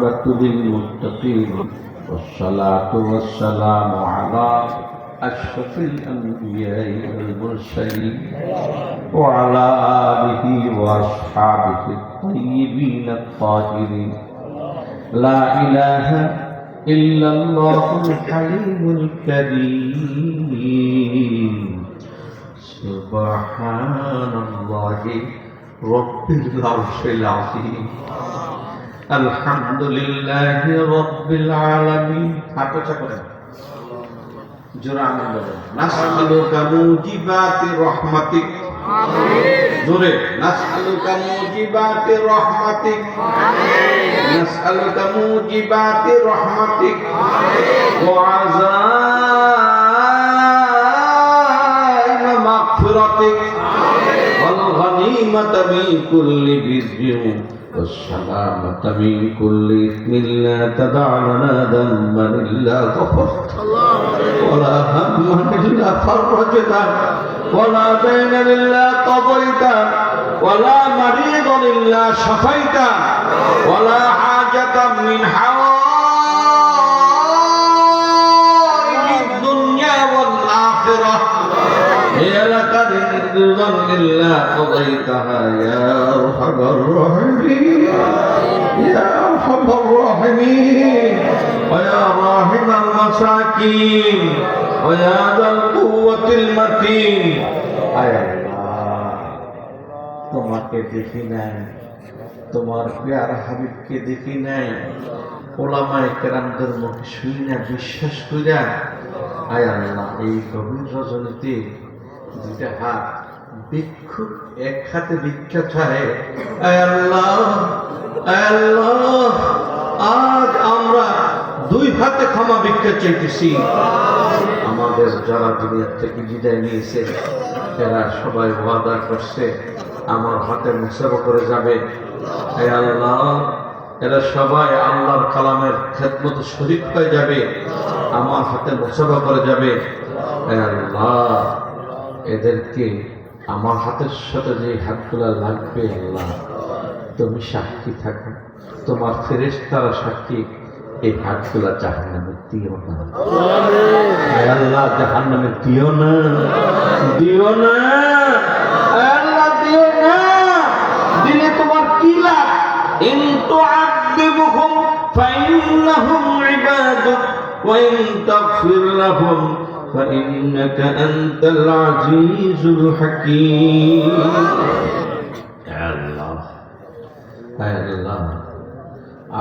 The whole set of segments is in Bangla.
والعاقبة للمتقين والصلاة والسلام على أشرف الأنبياء والمرسلين وعلى آله وأصحابه الطيبين الطاهرين. لا إله إلا الله الحليم الكريم. سبحان الله رب العرش العظيم. আলহামদুলিল্লাহ রব্বিল আলামিন। হাত উঁচা করেন জোরে আনন্দ নাসআলুকা মুজিবাতি রহমাতিক। জোরে। নাসআলুকা মুজিবাতি রহমাতিক। নাসআলুকা মুজিবাতি রহমাতিক। ওয়া আযাইম মাগফিরাতিক। ওয়াল গনিমাতা মিন কুল্লি বিজবিউ والسلامة من كل إثم لا تدع لنا ذنبا إلا غفرت ولا هما إلا فرجته ولا دينا إلا قضيته ولا مريضا إلا شفيته ولا حاجة من حوائج قضيتها يا أرحم الراحمين يا أرحم الراحمين ويا راحم المساكين ويا ذا القوة المتين আয় আল্লাহ তোমাকে দেখি নাই তোমার প্যার হাবিবকে দেখি নাই ওলামায় কেরামদের মুখে শুই না বিশ্বাস কইরা আয় আল্লাহ এই গভীর রজনীতে দুইটা হাত এক হাতে আল্লাহ আজ আমরা দুই হাতে ক্ষমা ভিক্ষা চাইতেছি। আমাদের যারা দুনিয়ার থেকে বিদায় নিয়েছে, এরা সবাই ওয়াদা করছে, আমার হাতে মুসাফা করে যাবে। এরা সবাই আল্লাহর কালামের খেদমত শরীফ হয়ে যাবে, আমার হাতে মুসাফা করে যাবে। আল্লাহ, এদেরকে আমার হাতের সাথে যে হাতগুলা লাগবে, আল্লাহ, তুমি সাক্ষী থাকো। তোমার ফেরেস তারা সাক্ষী, এই হাতগুলা জাহান্নামে দিও না। আল্লাহ। জাহান্নামে দিও না। দিও না। আল্লাহ, দিও না। দিলে তোমার কি লাভ? ইন তুআযিবুহুম, ফাইন্নাহুম ইবাদুক, ওয়া ইন তাগফির লাহুম। فإنك أنت العزيز الحكيم يا الله يا الله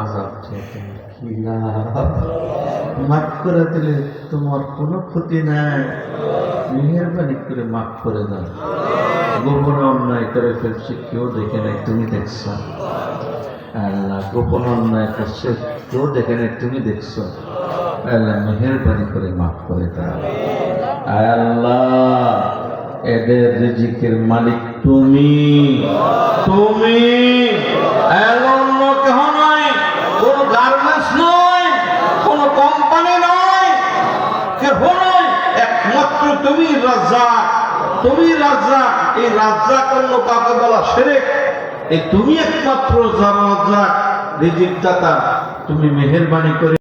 আজাব থেকে কি লাভ মাফ করে দিলে তোমার কোনো ক্ষতি নাই মেহরবানি করে মাফ করে দাও গোপনে অন্যায় করে ফেলছে কেউ দেখে নাই তুমি দেখছো আল্লাহ গোপন অন্যায় করছে কেউ দেখে নাই তুমি দেখছো আল্লাহ মেহরবানি করে মাফ করে দাও আল্লাহ, এদের রিজিকের মালিক তুমি। তুমি একমাত্র তুমি রাজ্জাক তুমি রাজ্জাক। এই রাজ্জাক অন্য কাকে বলা সেরেক। এই তুমি একমাত্র রাজ্জাক রিজিক দাতা তুমি মেহেরবানি করে